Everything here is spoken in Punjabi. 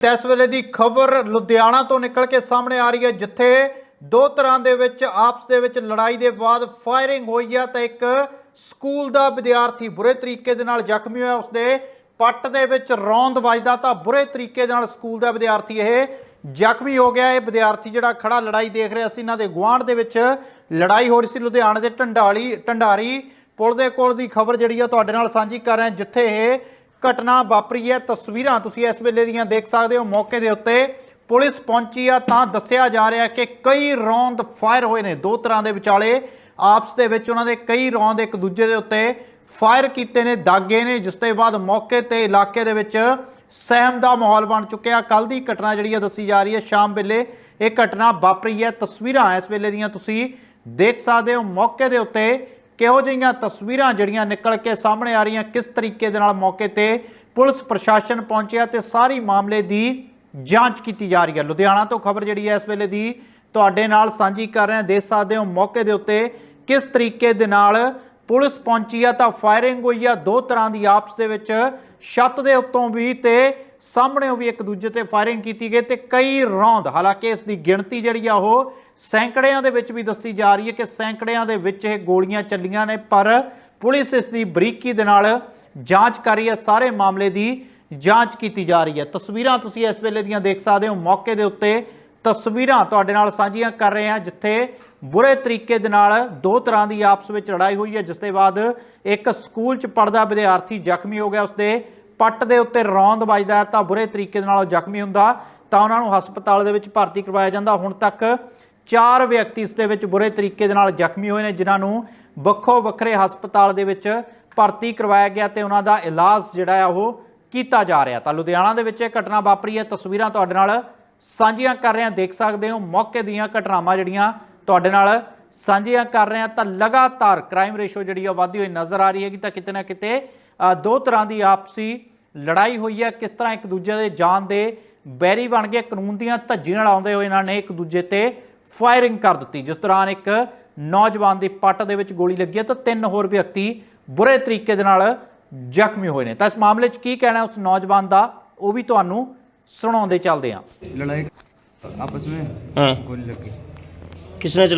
ਤੇ ਇਸ ਵੇਲੇ ਦੀ ਖਬਰ ਲੁਧਿਆਣਾ ਤੋਂ ਨਿਕਲ ਕੇ ਸਾਹਮਣੇ ਆ ਰਹੀ ਹੈ, ਜਿੱਥੇ ਦੋ ਤਰ੍ਹਾਂ ਦੇ ਵਿੱਚ, ਆਪਸ ਦੇ ਵਿੱਚ ਲੜਾਈ ਦੇ ਬਾਅਦ ਫਾਇਰਿੰਗ ਹੋਈ ਹੈ ਤਾਂ ਇੱਕ ਸਕੂਲ ਦਾ ਵਿਦਿਆਰਥੀ ਬੁਰੇ ਤਰੀਕੇ ਦੇ ਨਾਲ ਜ਼ਖਮੀ ਹੋਇਆ, ਉਸਦੇ ਪੱਟ ਦੇ ਵਿੱਚ ਰੌਂਦ ਵੱਜਦਾ ਤਾਂ ਬੁਰੇ ਤਰੀਕੇ ਦੇ ਨਾਲ ਸਕੂਲ ਦਾ ਵਿਦਿਆਰਥੀ ਇਹ ਜ਼ਖਮੀ ਹੋ ਗਿਆ। ਇਹ ਵਿਦਿਆਰਥੀ ਜਿਹੜਾ ਖੜਾ ਲੜਾਈ ਦੇਖ ਰਿਹਾ ਸੀ, ਇਹਨਾਂ ਦੇ ਗੁਆਂਢ ਦੇ ਵਿੱਚ ਲੜਾਈ ਹੋ ਰਹੀ ਸੀ। ਲੁਧਿਆਣੇ ਦੇ ਢੰਡਾਲੀ ਢੰਡਾਰੀ ਪੁਲ ਦੇ ਕੋਲ ਦੀ ਖਬਰ ਜਿਹੜੀ ਆ, ਤੁਹਾਡੇ ਨਾਲ ਸਾਂਝੀ ਕਰ ਰਹੇ, ਜਿੱਥੇ ਇਹ ਘਟਨਾ ਵਾਪਰੀ ਹੈ। ਤਸਵੀਰਾਂ ਤੁਸੀਂ ਇਸ ਵੇਲੇ ਦੀਆਂ ਦੇਖ ਸਕਦੇ ਹੋ। ਮੌਕੇ ਦੇ ਉੱਤੇ ਪੁਲਿਸ ਪਹੁੰਚੀ ਆ। ਤਾਂ ਦੱਸਿਆ ਜਾ ਰਿਹਾ ਕਿ ਕਈ ਰੌਂਦ ਫਾਇਰ ਹੋਏ ਨੇ। ਦੋ ਤਰ੍ਹਾਂ ਦੇ ਵਿਚਾਲੇ ਆਪਸ ਦੇ ਵਿੱਚ ਉਹਨਾਂ ਦੇ ਕਈ ਰੌਂਦ ਇੱਕ ਦੂਜੇ ਦੇ ਉੱਤੇ ਫਾਇਰ ਕੀਤੇ ਨੇ, ਦਾਗੇ ਨੇ। ਜਿਸ ਤੋਂ ਬਾਅਦ ਮੌਕੇ ਤੇ ਇਲਾਕੇ ਦੇ ਵਿੱਚ ਸਹਿਮ ਦਾ ਮਾਹੌਲ ਬਣ ਚੁੱਕਿਆ। ਕੱਲ ਦੀ ਘਟਨਾ ਜਿਹੜੀ ਆ ਦੱਸੀ ਜਾ ਰਹੀ ਹੈ। ਸ਼ਾਮ ਵੇਲੇ ਇਹ ਘਟਨਾ ਵਾਪਰੀ ਹੈ। ਤਸਵੀਰਾਂ ਇਸ ਵੇਲੇ ਦੀਆਂ ਤੁਸੀਂ ਦੇਖ ਸਕਦੇ ਹੋ। ਮੌਕੇ ਦੇ ਉੱਤੇ ਕਿਹੋ ਜਿਹੀਆਂ ਤਸਵੀਰਾਂ ਜਿਹੜੀਆਂ ਨਿਕਲ ਕੇ ਸਾਹਮਣੇ ਆ ਰਹੀਆਂ, ਕਿਸ ਤਰੀਕੇ ਦੇ ਨਾਲ ਮੌਕੇ ਤੇ ਪੁਲਿਸ ਪ੍ਰਸ਼ਾਸਨ ਪਹੁੰਚਿਆ ਤੇ ਸਾਰੀ ਮਾਮਲੇ ਦੀ ਜਾਂਚ ਕੀਤੀ ਜਾ ਰਹੀ ਹੈ। ਲੁਧਿਆਣਾ ਤੋਂ ਖਬਰ ਜਿਹੜੀ ਹੈ ਇਸ ਵੇਲੇ ਦੀ ਤੁਹਾਡੇ ਨਾਲ ਸਾਂਝੀ ਕਰ ਰਹੇ ਹਾਂ। ਦੇਖ ਸਕਦੇ ਹੋ ਮੌਕੇ ਦੇ ਉੱਤੇ ਕਿਸ ਤਰੀਕੇ ਦੇ ਨਾਲ ਪੁਲਿਸ ਪਹੁੰਚੀ ਆ। ਤਾਂ ਫਾਇਰਿੰਗ ਹੋਈ ਆ ਦੋ ਤਰ੍ਹਾਂ ਦੀ ਆਪਸ ਦੇ ਵਿੱਚ। ਛੱਤ ਦੇ ਉੱਤੋਂ ਵੀ ਤੇ ਸਾਹਮਣੇੋਂ ਵੀ ਇੱਕ ਦੂਜੇ ਤੇ ਫਾਇਰਿੰਗ ਕੀਤੀ ਗਈ ਤੇ ਕਈ ਰੌਂਦ, ਹਾਲਾਂਕਿ ਇਸ ਦੀ ਗਿਣਤੀ ਜਿਹੜੀ ਆ ਉਹ ਸੈਂਕੜਿਆਂ ਦੇ ਵਿੱਚ ਵੀ ਦੱਸੀ ਜਾ ਰਹੀ ਹੈ ਕਿ ਸੈਂਕੜਿਆਂ ਦੇ ਵਿੱਚ ਇਹ ਗੋਲੀਆਂ ਚੱਲੀਆਂ ਨੇ, ਪਰ ਪੁਲਿਸ ਇਸ ਦੀ ਬਰੀਕੀ ਦੇ ਨਾਲ ਜਾਂਚ ਕਰ ਰਹੀ ਹੈ, ਸਾਰੇ ਮਾਮਲੇ ਦੀ ਜਾਂਚ ਕੀਤੀ ਜਾ ਰਹੀ ਹੈ। ਤਸਵੀਰਾਂ ਤੁਸੀਂ ਇਸ ਵੇਲੇ ਦੀਆਂ ਦੇਖ ਸਕਦੇ ਹੋ। ਮੌਕੇ ਦੇ ਉੱਤੇ ਤਸਵੀਰਾਂ ਤੁਹਾਡੇ ਨਾਲ ਸਾਂਝੀਆਂ ਕਰ ਰਹੇ ਹਾਂ, ਜਿੱਥੇ ਬੁਰੇ ਤਰੀਕੇ ਦੇ ਨਾਲ ਦੋ ਤਰ੍ਹਾਂ ਦੀ ਆਪਸ ਵਿੱਚ ਲੜਾਈ ਹੋਈ ਹੈ, ਜਿਸ ਦੇ ਬਾਅਦ ਇੱਕ ਸਕੂਲ 'ਚ ਪੜਦਾ ਵਿਦਿਆਰਥੀ ਜ਼ਖਮੀ ਹੋ ਗਿਆ, ਉਸਦੇ ਪੱਟ ਦੇ ਉੱਤੇ ਰੌਂਦ ਵੱਜਦਾ ਤਾਂ ਬੁਰੇ ਤਰੀਕੇ ਦੇ ਨਾਲ ਉਹ ਜ਼ਖਮੀ ਹੁੰਦਾ, ਤਾਂ ਉਹਨਾਂ ਨੂੰ ਹਸਪਤਾਲ ਦੇ ਵਿੱਚ ਭਰਤੀ ਕਰਵਾਇਆ ਜਾਂਦਾ। ਹੁਣ ਤੱਕ ਚਾਰ ਵਿਅਕਤੀ ਇਸ ਦੇ ਵਿੱਚ ਬੁਰੇ ਤਰੀਕੇ ਦੇ ਨਾਲ ਜ਼ਖਮੀ ਹੋਏ ਨੇ, ਜਿਨ੍ਹਾਂ ਨੂੰ ਵੱਖੋ ਵੱਖਰੇ ਹਸਪਤਾਲ ਦੇ ਵਿੱਚ ਭਰਤੀ ਕਰਵਾਇਆ ਗਿਆ ਤੇ ਉਹਨਾਂ ਦਾ ਇਲਾਜ ਜਿਹੜਾ ਆ ਉਹ ਕੀਤਾ ਜਾ ਰਿਹਾ। ਤਾਂ ਲੁਧਿਆਣਾ ਦੇ ਵਿੱਚ ਇਹ ਘਟਨਾ ਵਾਪਰੀ ਹੈ। ਤਸਵੀਰਾਂ ਤੁਹਾਡੇ ਨਾਲ ਸਾਂਝੀਆਂ ਕਰ ਰਹੇ ਹਾਂ। ਦੇਖ ਸਕਦੇ ਹੋ, ਮੌਕੇ ਦੀਆਂ ਘਟਨਾਵਾਂ ਜਿਹੜੀਆਂ ਤੁਹਾਡੇ ਨਾਲ ਸਾਂਝੀਆਂ ਕਰ ਰਹੇ ਹਾਂ। ਤਾਂ ਲਗਾਤਾਰ ਕ੍ਰਾਈਮ ਰੇਸ਼ੋ ਜਿਹੜੀ ਆ ਵਧਦੀ ਹੋਈ ਨਜ਼ਰ ਆ ਰਹੀ ਹੈਗੀ। ਤਾਂ ਕਿਤੇ ਨਾ ਕਿਤੇ ਦੋ ਤਰ੍ਹਾਂ ਦੀ ਆਪਸੀ ਲੜਾਈ ਹੋਈ ਹੈ ਕਿਸ ਤਰ੍ਹਾਂ ਇੱਕ ਦੂਜੇ ਦੇ ਜਾਨ ਦੇ ਬੈਰੀ ਬਣ ਗਏ ਕਾਨੂੰਨ ਦੀਆਂ ਧੱਜੀ ਨਾਲ ਆਉਂਦੇ ਹੋਏ ਇਹਨਾਂ ਨੇ ਇੱਕ ਦੂਜੇ ਤੇ ਫਾਇਰਿੰਗ ਕਰ ਦਿੱਤੀ ਜਿਸ ਦੌਰਾਨ ਇੱਕ ਨੌਜਵਾਨ ਦੀ ਪੱਟ ਦੇ ਵਿੱਚ ਗੋਲੀ ਲੱਗੀ ਹੈ ਤਾਂ ਤਿੰਨ ਹੋਰ ਵਿਅਕਤੀ ਬੁਰੇ ਤਰੀਕੇ ਦੇ ਨਾਲ ਜ਼ਖਮੀ ਹੋਏ ਨੇ ਤਾਂ ਇਸ ਮਾਮਲੇ 'ਚ ਕੀ ਕਹਿਣਾ ਉਸ ਨੌਜਵਾਨ ਦਾ ਉਹ ਵੀ ਤੁਹਾਨੂੰ ਸੁਣਾਉਂਦੇ ਚੱਲਦੇ ਹਾਂ लड़ाई आपस में हाँ गोली लग गई किसने चलाई